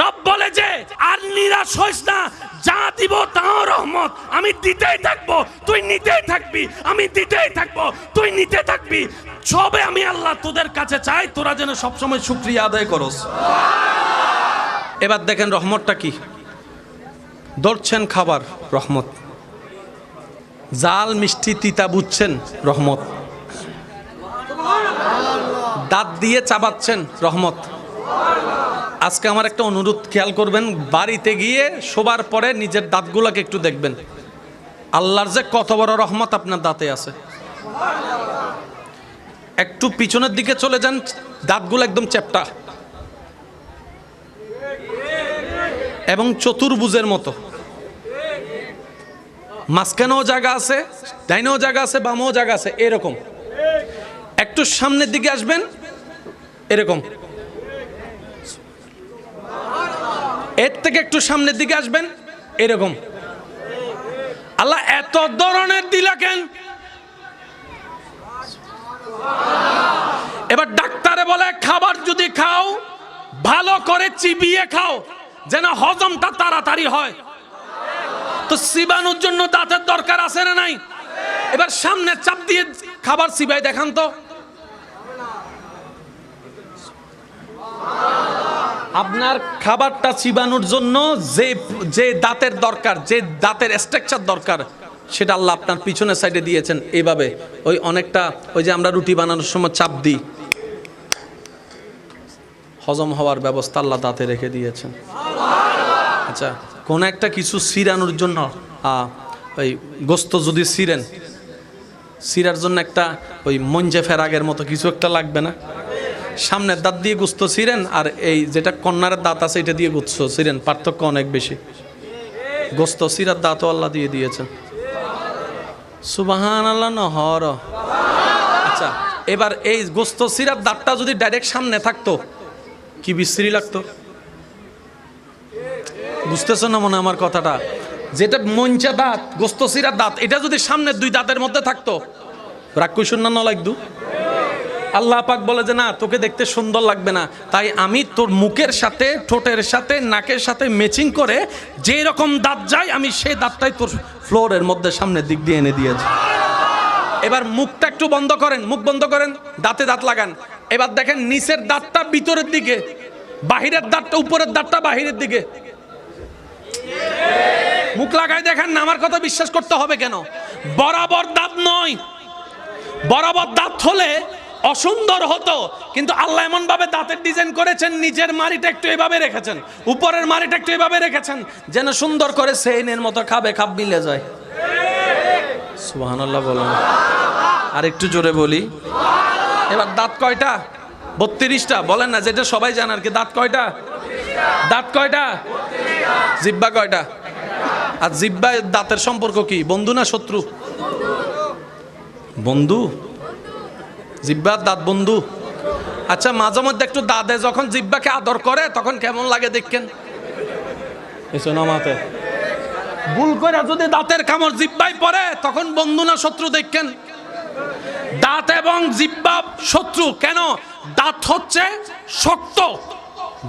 রব বলে যে, আর নিরাশ হইস না, যা দিব তাও রহমত। আমি দিতেই থাকব, তুই নিতেই থাকবি, আমি দিতেই থাকব, তুই নিতে থাকবি। সবে আমি আল্লাহ তোদের কাছে চাই, তোরা যেন সবসময় শুক্রিয়া আদায় করস। এবার দেখেন রহমতটা কি। ধরছেন খাবার, রহমত। জাল, মিষ্টি, তিতা বুঝছেন, রহমত। দাঁত দিয়ে চাবাচ্ছেন, রহমত। আজকে আমার একটা অনুরোধ খেয়াল করবেন, বাড়িতে গিয়ে শোবার পরে নিজের দাঁতগুলোকে একটু দেখবেন। আল্লাহর যে কত বড় রহমত আপনার দাঁতে আছে। একটু পিছনের দিকে চলে যান, দাঁতগুলো একদম চ্যাপটা। এবং চতুর্ভুজের মতো। মাঝখানেও জায়গা আছে, ডাইনেও জায়গা আছে, বামেও জায়গা আছে, এরকম। একটু সামনের দিকে আসবেন, এরকম। এর থেকে একটু সামনের দিকে আসবেন, এরকম। আল্লাহ এত ধরনের দিলা কেন? এবার ডাক্তারে বলে, খাবার যদি খাও, ভালো করে চিবিয়ে খাও, যেন হজমটা তাড়াতাড়ি হয়। তো চিবানোর জন্য দাঁতের দরকার আছে না নাই? এবার সামনে চাপ দিয়ে খাবার চিবাই দেখান তো। আপনার খাবারটা চিবানোর জন্য যে যে দাঁতের দরকার, যে দাঁতের স্ট্রাকচার দরকার, সেটা আল্লাহ আপনার পিছনের সাইডে দিয়েছেন এইভাবে। ওই অনেকটা, ওই যে আমরা রুটি বানানোর সময় চাপ দিই। হজম হওয়ার ব্যবস্থা আল্লাহ দাঁতে রেখে দিয়েছেন। আচ্ছা কোন একটা কিছু সিরানোর জন্য ওই গোস্ত যদি সিরেন সিরার জন্য একটা ওই মঞ্জে ফেরাগের মতো কিছু একটা লাগবে না? সামনের দাঁত দিয়ে গুস্ত ছিলেন আর এই যেটা কন্যার দাঁত আছে, এটা দিয়ে গুচ্ছ ছিলেন পার্থক্য অনেক বেশি। গোস্ত সিরার দাঁতও আল্লাহ দিয়ে দিয়েছেন। সুবাহান আল্লাহ নহর আচ্ছা এবার এই গোস্ত সিরার দাঁতটা যদি ডাইরেক্ট সামনে থাকতো, কি বিশ্রী লাগতো? বুঝতেছো না মনে আমার কথাটা? যেটা মঞ্চা দাঁত, গোস্ত সিরার দাঁত, এটা যদি সামনের দুই দাঁতের মধ্যে থাকতো রাক্ষসুর না লাগদু আল্লাহ পাক বলে যে, না, তোকে দেখতে সুন্দর লাগবে না। তাই আমি তোর মুখের সাথে, ঠোঁটের সাথে, নাকের সাথে ম্যাচিং করে যেই রকম দাঁত যায়, আমি সেই দাঁতটাই তোর ফ্লোরের মধ্যে সামনের দিক দিয়ে এনে দিয়েছি। এবার মুখটা একটু বন্ধ করেন, মুখ বন্ধ করেন, দাঁতে দাঁত লাগান। এবার দেখেন, নিচের দাঁতটা ভিতরের দিকে, বাহিরের দাঁতটা উপরের দাঁতটা বাহিরের দিকে। মুখ লাগাই দেখেন না আমার কথা বিশ্বাস করতে হবে কেন? বরাবর দাঁত নয়, বরাবর দাঁত হলে অসুন্দর হতো। কিন্তু আল্লাহ এমন ভাবে দাঁতের ডিজাইন করেছেন, নিজের মারিটা একটু এভাবে রেখেছেন, উপরের মারিটা একটু এভাবে রেখেছেন, যেন সুন্দর করে সেইনের মতো খাবে, খাপ মিলে যায়। সুবহানাল্লাহ বলেন। আর একটু জোরে বলি। এবার দাঁত কয়টা? বত্রিশটা। বলেন না, যেটা সবাই জানে আর কি। দাঁত কয়টা? দাঁত কয়টা? জিব্বা কয়টা? আর জিব্বা দাঁতের সম্পর্ক কি? বন্ধু না শত্রু? বন্ধু? জিব্বার দাঁত বন্ধু। আচ্ছা মাঝে মধ্যে একটু দাদে যখন জিব্বাকে আদর করে, তখন কেমন লাগে দেখেন? মাতে। ভুল করে যদি দাঁতের কামড় জিব্বাই পড়ে, তখন বন্ধু না শত্রু দেখেন? দাঁত এবং জিব্বা শত্রু, কেন? দাঁত হচ্ছে শক্ত।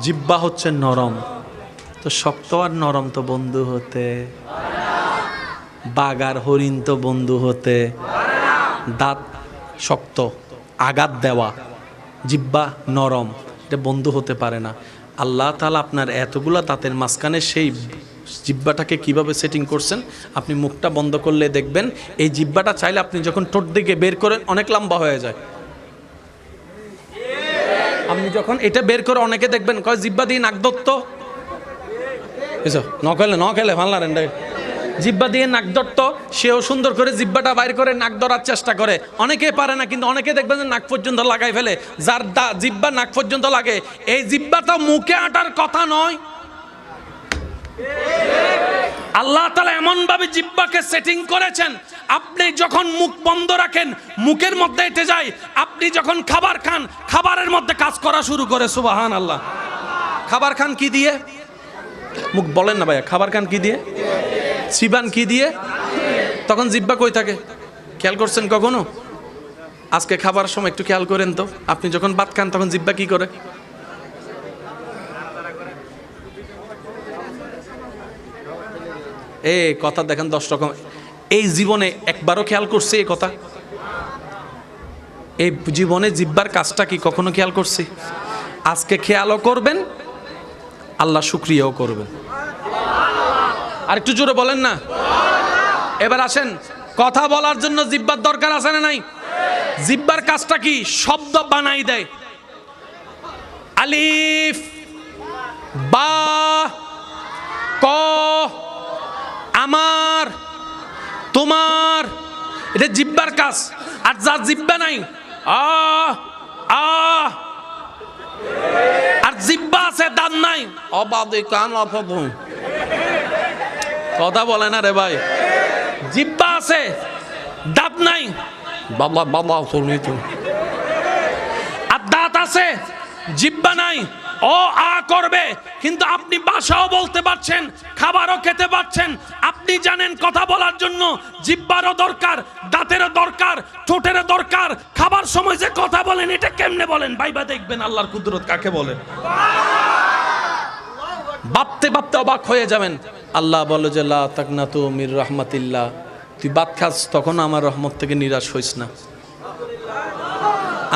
জিব্বা হচ্ছে নরম। তো শক্ত আর নরম তো বন্ধু হতে। বাগার হরিণ তো বন্ধু হতে। দাঁত শক্ত। আঘাত দেওয়া, জিব্বা নরম, এটা বন্ধু হতে পারে না। আল্লাহ তালা আপনার এতগুলা দাঁতের মাঝখানে সেই জিব্বাটাকে কীভাবে সেটিং করছেন, আপনি মুখটা বন্ধ করলে দেখবেন, এই জিব্বাটা চাইলে আপনি যখন ঠোঁট দিকে বের করেন, অনেক লম্বা হয়ে যায়। আপনি যখন এটা বের করে অনেকে দেখবেন, কয়, জিব্বা দিয়ে নাক দত্ত খেলে ন খেলে ভালো না রে। জিব্বা দিয়ে নাক ধরত, সেও সুন্দর করে জিব্বাটা বাইর করে নাক ধরার চেষ্টা করে। অনেকে পারে না, কিন্তু অনেকে দেখবেন যে নাক পর্যন্ত লাগাই ফেলে। যার দা, জিব্বা নাক পর্যন্ত লাগে। এই জিব্বাটা মুখে আটার কথা নয়। আল্লাহ তালা এমন ভাবে জিব্বাকে সেটিং করেছেন, আপনি যখন মুখ বন্ধ রাখেন, মুখের মধ্যে এটে যায়, আপনি যখন খাবার খান, খাবারের মধ্যে কাজ করা শুরু করে সুবাহান আল্লাহ খাবার খান কি দিয়ে? মুখ বলেন না ভাইয়া, খাবার খান কি দিয়ে? সিবান কি দিয়ে? তখন জিব্বা কই থাকে? খেয়াল করছেন কখনো? আজকে খাবার সময় একটু খেয়াল করেন তো। আপনি যখন ভাত খান, তখন জিব্বা কি করে? এ, কথা দেখেন দশ রকম। এই জীবনে একবারও খেয়াল করছে এই কথা? এই জীবনে জিব্বার কাজটা কি কখনো খেয়াল করছি? আজকে খেয়ালও করবেন, আল্লাহ শুক্রিয়াও করবেন। আর একটু জোরে বলেন না? এবার আসেন, কথা বলার জন্য জিব্বার দরকার আছে না নাই? জিব্বার কাজটা কি? শব্দ বানাই দেয়। আলিফ, বা, ক, আমার, তোমার, এটা জিব্বার কাজ। আর যার জিব্বা নাই, আ আ, আর জিব্বা আছে, দান নাই। অবাদে কান অপদ কথা বলে না রে ভাই। জিব্বা আছে, দাঁত নাই। বাবা বাবা, শুনি তো। আর দাঁত আছে, জিব্বা নাই। ও আ করবে, কিন্তু আপনি ভাষাও বলতে পারছেন, খাবারও খেতে পারছেন। আপনি জানেন কথা বলার জন্য জিব্বারও দরকার, দাঁতেরও দরকার, ঠোঁটেরও দরকার। খাবার সময় যে কথা বলেন, এটা কেমনে বলেন? বাইবা দেখবেন আল্লাহর কুদরত কাকে বলে। ভাবতে ভাবতে অবাক হয়ে যাবেন। আল্লাহ বলে যে, লা তাকনা তু মির রহমাতিল্লাহ। তুই বাদ খাস, তখন আমার রহমত থেকে নিরাশ হইস না।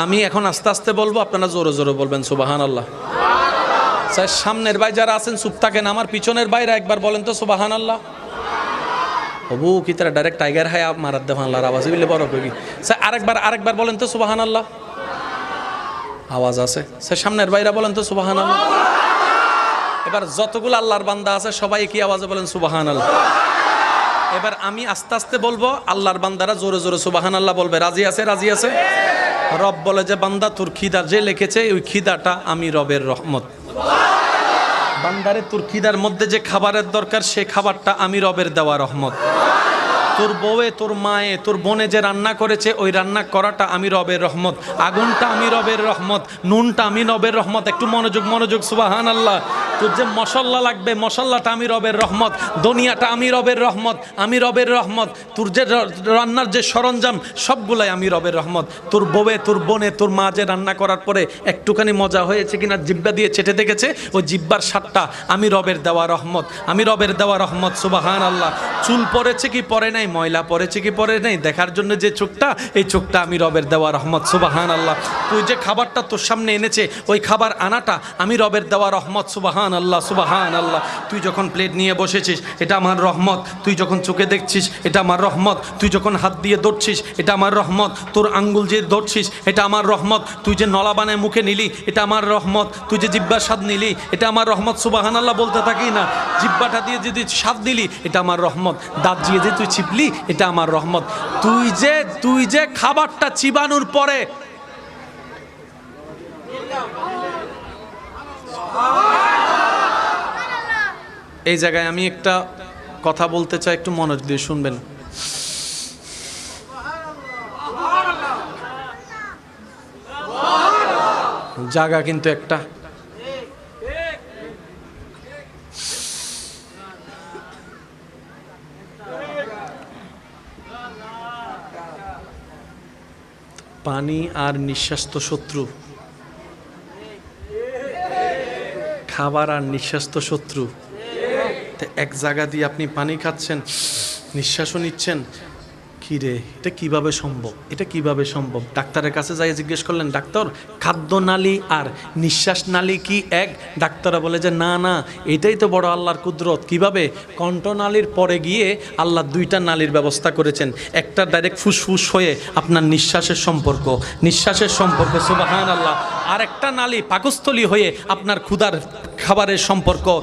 আমি এখন আস্তে আস্তে বলব, আপনারা জোরে জোরে বলবেন সুবাহান আল্লাহ স্যার, সামনের ভাই যারা আছেন, চুপ থাকেন। আমার পিছনের বাইরে একবার বলেন তো সুবাহান আল্লাহ হবু, কি তারা ডাইরেক্ট টাইগার হায় মারাত দেফান আল্লাহর আওয়াজ বিলে বড় কবি স্যার, আরেকবার আরেকবার বলেন তো সুবাহান আল্লাহ আওয়াজ আছে। স্যার, সামনের বাইরা বলেন তো সুবাহান আল্লাহ এবার যতগুলো আল্লাহর বান্দা আছে, সবাই কি আওয়াজে বলেন সুবাহান আল্লাহ এবার আমি আস্তে আস্তে বলব, আল্লাহর বান্দারা জোরে জোরে সুবাহান আল্লাহ বলবে। রাজি আছে? রাজি আছে? রব বলে যে, বান্দা, তোর খিদার যে লিখেছে, ওই খিদাটা আমি রবের রহমত। বান্দারে, তোর খিদার মধ্যে যে খাবারের দরকার, সে খাবারটা আমি রবের দেওয়া রহমত। তোর বউয়ে, তোর মায়ে, তোর বোনে যে রান্না করেছে, ওই রান্না করাটা আমি রবের রহমত। আগুনটা আমি রবের রহমত, নুনটা আমি রবের রহমত। একটু মনোযোগ মনোযোগ সুবাহান আল্লাহ তোর যে মশল্লা লাগবে, মশল্লাটা আমি রবের রহমত, দুনিয়াটা আমি রবের রহমত, আমি রবের রহমত, তোর যে রান্নার যে সরঞ্জাম, সবগুলাই আমি রবের রহমত। তোর বউয়ে, তোর বোনে, তোর মা যে রান্না করার পরে একটুখানি মজা হয়েছে কিনা জিব্বা দিয়ে চেটে দেখেছে, ওই জিব্বার স্বাদটা আমি রবের দেওয়া রহমত, আমি রবের দেওয়া রহমত সুবাহান আল্লাহ চুল পড়েছে কি পরে নাই, ময়লা পড়েছে কি পরে নাই, দেখার জন্য যে চোখটা, এই চোখটা আমি রবের দেওয়া রহমত সুবাহান আল্লাহ তুই যে খাবারটা তোর সামনে এনেছে, ওই খাবার আনাটা আমি রবের দেওয়া রহমত, সুবাহান আল্লাহ সুবাহান আল্লাহ তুই যখন প্লেট নিয়ে বসেছিস, এটা আমার রহমত। তুই যখন চোখে দেখছিস, এটা আমার রহমত। তুই যখন হাত দিয়ে ধরছিস, এটা আমার রহমত। তোর আঙ্গুল যে ধরছিস, এটা আমার রহমত। তুই যে নলা বানায় মুখে নিলি, এটা আমার রহমত। তুই যে জিব্বার স্বাদ নিলি, এটা আমার রহমত। সুবাহান আল্লাহ বলতে থাকি না, জিব্বাটা দিয়ে যদি স্বাদ দিলি এটা আমার রহমত। দাঁত দিয়ে যে তুই চিপলি এটা আমার রহমত। তুই যে তুই যে খাবারটা চিবানোর পরে এই জায়গায় আমি একটা কথা বলতে চাই, একটু মনোযোগ দিয়ে শুনবেন। জায়গা কিন্তু একটা। পানি আর নিঃশ্বাস তো শত্রু। খাবার আর নিঃশ্বাস তো শত্রু। তো এক জায়গা দিয়ে আপনি পানি খাচ্ছেন, নিঃশ্বাসও নিচ্ছেন, কি রে, এটা কীভাবে সম্ভব? এটা কীভাবে সম্ভব? ডাক্তারের কাছে যাই জিজ্ঞেস করলেন, ডাক্তার, খাদ্য নালী আর নিঃশ্বাস নালী কি এক? ডাক্তাররা বলে যে, না না, এটাই তো বড় আল্লাহর কুদরত। কীভাবে? কণ্ঠনালীর পরে গিয়ে আল্লাহ দুইটা নালীর ব্যবস্থা করেছেন। একটা ডাইরেক্ট ফুসফুস হয়ে আপনার নিঃশ্বাসের সম্পর্ক। নিঃশ্বাসের সম্পর্ক সুবাহান আল্লাহ আর একটা নালী পাকস্থলী হয়ে আপনার ক্ষুধার খাবারের সম্পর্ক।